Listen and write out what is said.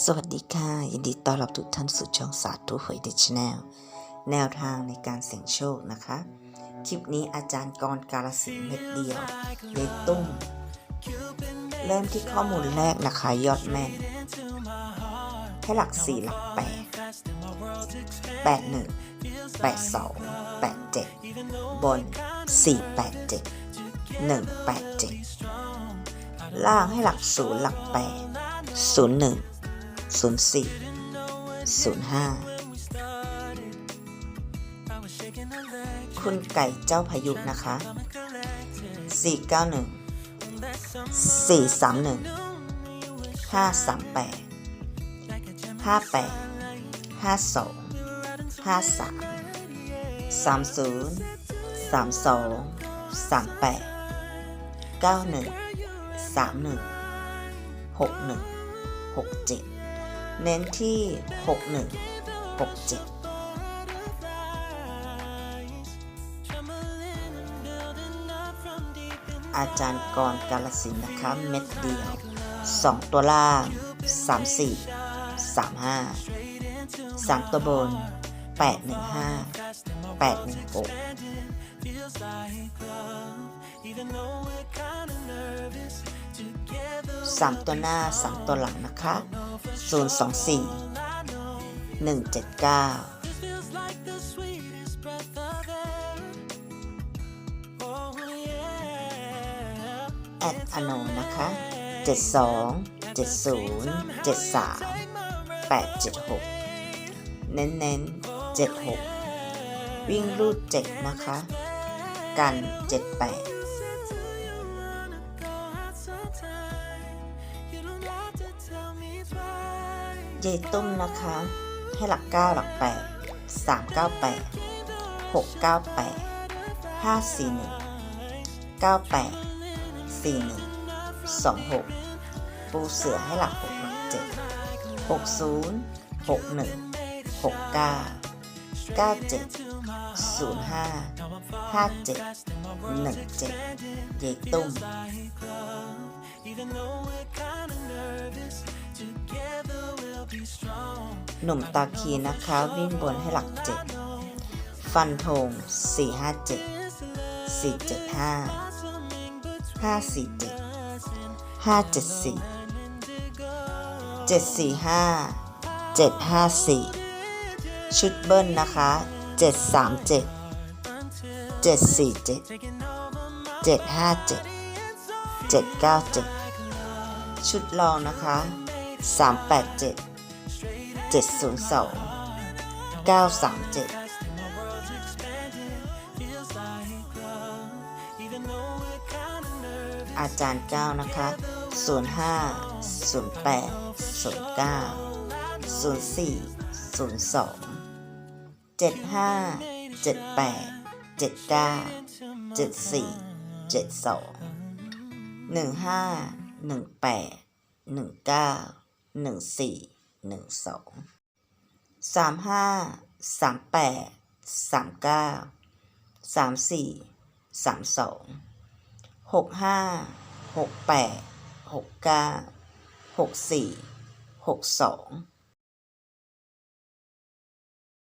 สวัสดีค่ะ ยินดีต้อนรับทุกท่านสู่ช่องสาธุหวยเดชแนลแนวทางในการเสี่ยงโชคนะคะ คลิปนี้อาจารย์กรการสินธุ์เม็ดเดียวเลขตุ้มเริ่มที่ข้อมูลแรกนะคะ ยอดแม่นให้หลักสี่หลักแปดแปดหนึ่งแปดสองแปดเจ็ดบนสี่แปดเจ็ดหนึ่งแปดเจ็ดล่างให้หลักศูนย์หลักแปดศูนย์หนึ่ง 04 05คุณไก่เจ้าพายุนะคะ 491 431 538 58 52 53 30 32 38 91 31 61 67 เน้นที่หกหนึ่งหกเจ็ดอาจารย์กรกาลสินนะคะ เม็ดเดียวสองตัวล่างสามสี่สามห้าสามตัวบนแปดหนึ่งห้าแปดหนึ่งหกสามตัวหน้าสามตัวหลังนะคะ ศูนย์สองสี่หนึ่งเจ็ดเก้าแอดอโนนะคะเจ็ดสองเจ็ดศูนย์เจ็ดสามแปดเจ็ดหกเน้นเน้นเจ็ดหกวิ่งรูดเจ็ดนะคะ กัน เจตุ้มนะคะ ให้หลักเก้าหลักแปดสามเก้าแปดหกเก้าแปดห้าสี่หนึ่งเก้าแปดสี่หนึ่งสองหกปูเสือให้หลักหกหลักเจ็ดหกศูนย์หกหนึ่งหกเก้าเก้าเจ็ดศูนย์ห้าห้าเจ็ดหนึ่งเจ็ดเจตุ้ม หนุ่มตาคีนะคะวิ่งบนให้หลักเจ็ดฟันธงสี่ห้าเจ็ดสี่เจ็ดห้าห้าสี่เจ็ดห้าเจ็ดสี่เจ็ดสี่ห้าเจ็ดห้าสี่ชุดเบิ้ลนะคะเจ็ดสามเจ็ดเจ็ดสี่เจ็ดเจ็ดห้าเจ็ดเจ็ดเก้าเจ็ดชุดรองนะคะส 702 937อาจารย์เก้านะคะ 05 08 09 04 02 75 78 79 74 72 15 18 19 14 หนึ่งสองสามห้าสามแปดสามเก้าสามสี่สามสองหกห้าหกแปดหกเก้าหกสี่หกสอง